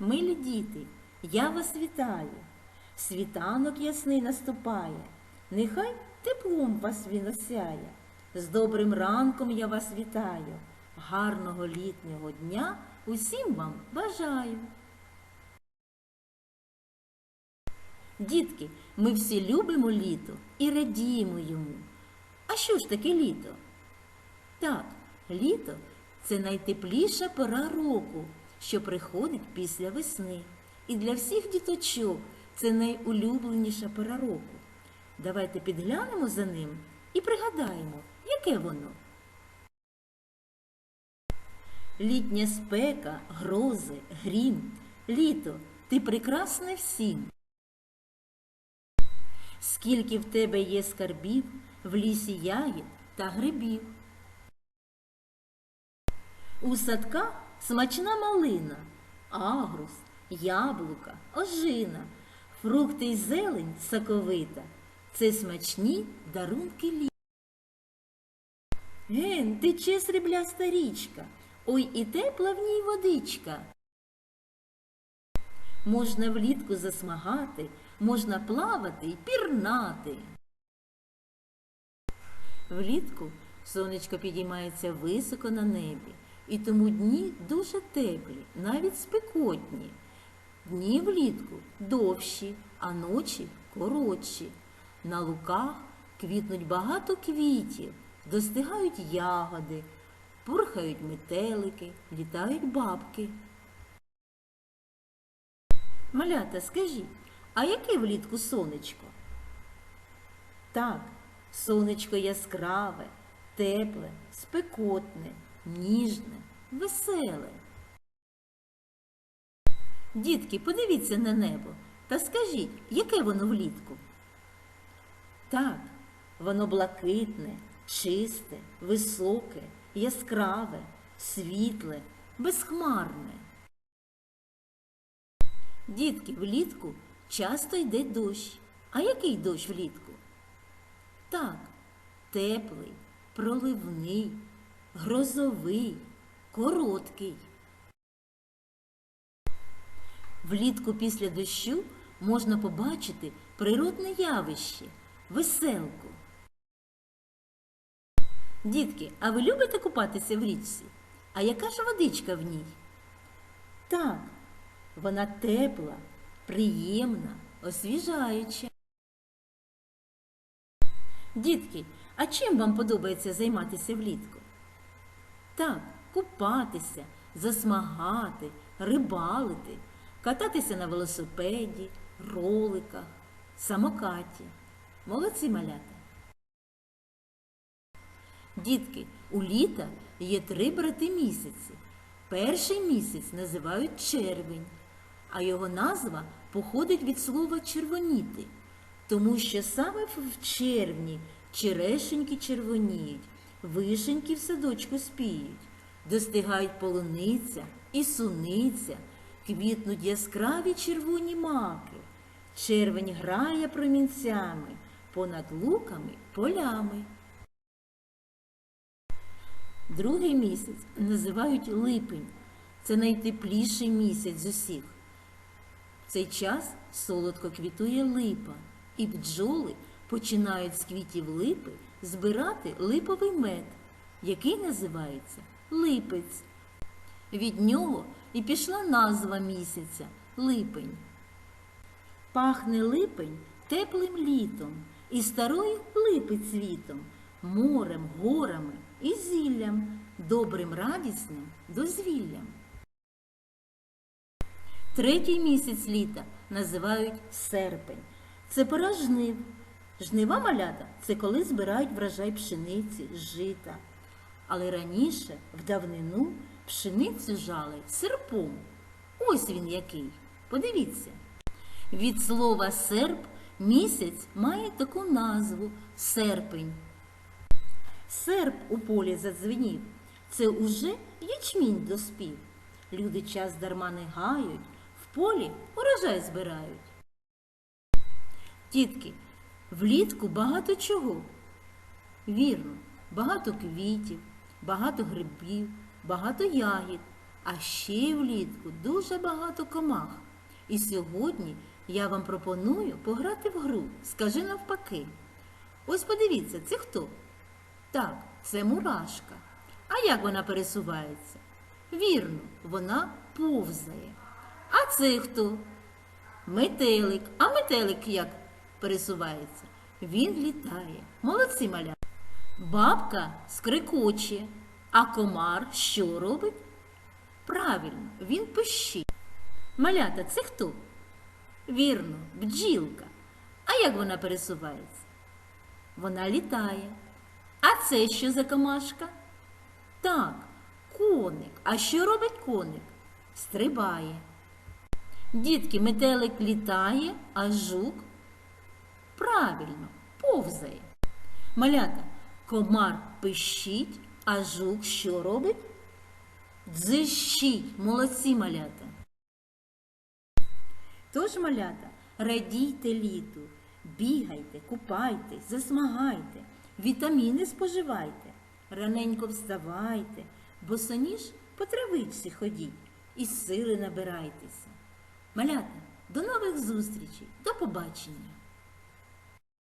Милі діти, я вас вітаю. Світанок ясний наступає, нехай теплом вас він осяє. З добрим ранком я вас вітаю. Гарного літнього дня усім вам бажаю. Дітки, ми всі любимо літо і радіємо йому. А що ж таке літо? Так, літо це найтепліша пора року, що приходить після весни. І для всіх діточок це найулюбленіша пора року. Давайте підглянемо за ним і пригадаємо, яке воно. Літня спека, грози, грім, літо, ти прекрасне всім. Скільки в тебе є скарбів, в лісі ягід та грибів. У садках смачна малина, агрус, яблука, ожина, фрукти й зелень соковита. Це смачні дарунки літа. Ген, тече срібляста річка, ой і тепла в ній водичка. Можна влітку засмагати, можна плавати й пірнати. Влітку сонечко підіймається високо на небі, і тому дні дуже теплі, навіть спекотні. Дні влітку довші, а ночі коротші. На луках квітнуть багато квітів, достигають ягоди, пурхають метелики, літають бабки. Малята, скажіть, а яке влітку сонечко? Так, сонечко яскраве, тепле, спекотне, ніжне, веселе. Дітки, подивіться на небо та скажіть, яке воно влітку? Так, воно блакитне, чисте, високе, яскраве, світле, безхмарне. Дітки, влітку часто йде дощ. А який дощ влітку? Так, теплий, проливний, грозовий, короткий. Влітку після дощу можна побачити природне явище веселку. Дітки, а ви любите купатися в річці? А яка ж водичка в ній? Так, вона тепла, приємна, освіжаюча. Дітки, а чим вам подобається займатися влітку? Так, купатися, засмагати, рибалити, кататися на велосипеді, роликах, самокаті. Молодці малята. Дітки, у літа є три брати місяці. Перший місяць називають червень, а його назва походить від слова червоніти, тому що саме в червні черешеньки червоніють, вишеньки в садочку спіють, достигають полуниця і суниця, квітнуть яскраві червоні маки. Червень грає промінцями понад луками полями. Другий місяць називають липень. Це найтепліший місяць з усіх. В цей час солодко квітує липа, і бджоли починають з квітів липи збирати липовий мед, який називається липець. Від нього і пішла назва місяця липень. Пахне липень теплим літом і старою липи цвітом, морем, горами і зіллям, добрим радісним дозвіллям. Третій місяць літа називають серпень. Це пора жнив. Жнива малята це коли збирають врожай пшениці, жита. Але раніше, в давнину, пшеницю жали серпом. Ось він який. Подивіться. Від слова серп місяць має таку назву серпень. Серп у полі задзвенів. Це уже ячмінь доспів. Люди час дарма не гають, в полі урожай збирають. Тітки, влітку багато чого. Вірно, багато квітів, багато грибів, багато ягід. А ще влітку дуже багато комах. І сьогодні я вам пропоную пограти в гру. Скажи навпаки. Ось подивіться, це хто? Так, це мурашка. А як вона пересувається? Вірно, вона повзає. А це хто? Метелик. А метелик як пересувається? Він літає. Молодці маля. Бабка скрикоче, а комар що робить? Правильно, він пищить. Малята, це хто? Вірно, бджілка. А як вона пересувається? Вона літає. А це що за комашка? Так, коник. А що робить коник? Стрибає. Дітки, метелик літає, а жук правильно повзає. Малята, комар пищить, а жук що робить? Дзищить. Молодці малята. Тож, малята, радійте літу, бігайте, купайтесь, засмагайте, вітаміни споживайте, раненько вставайте, босоніж по травичці ходіть і сили набирайтеся. Малята, до нових зустрічей, до побачення!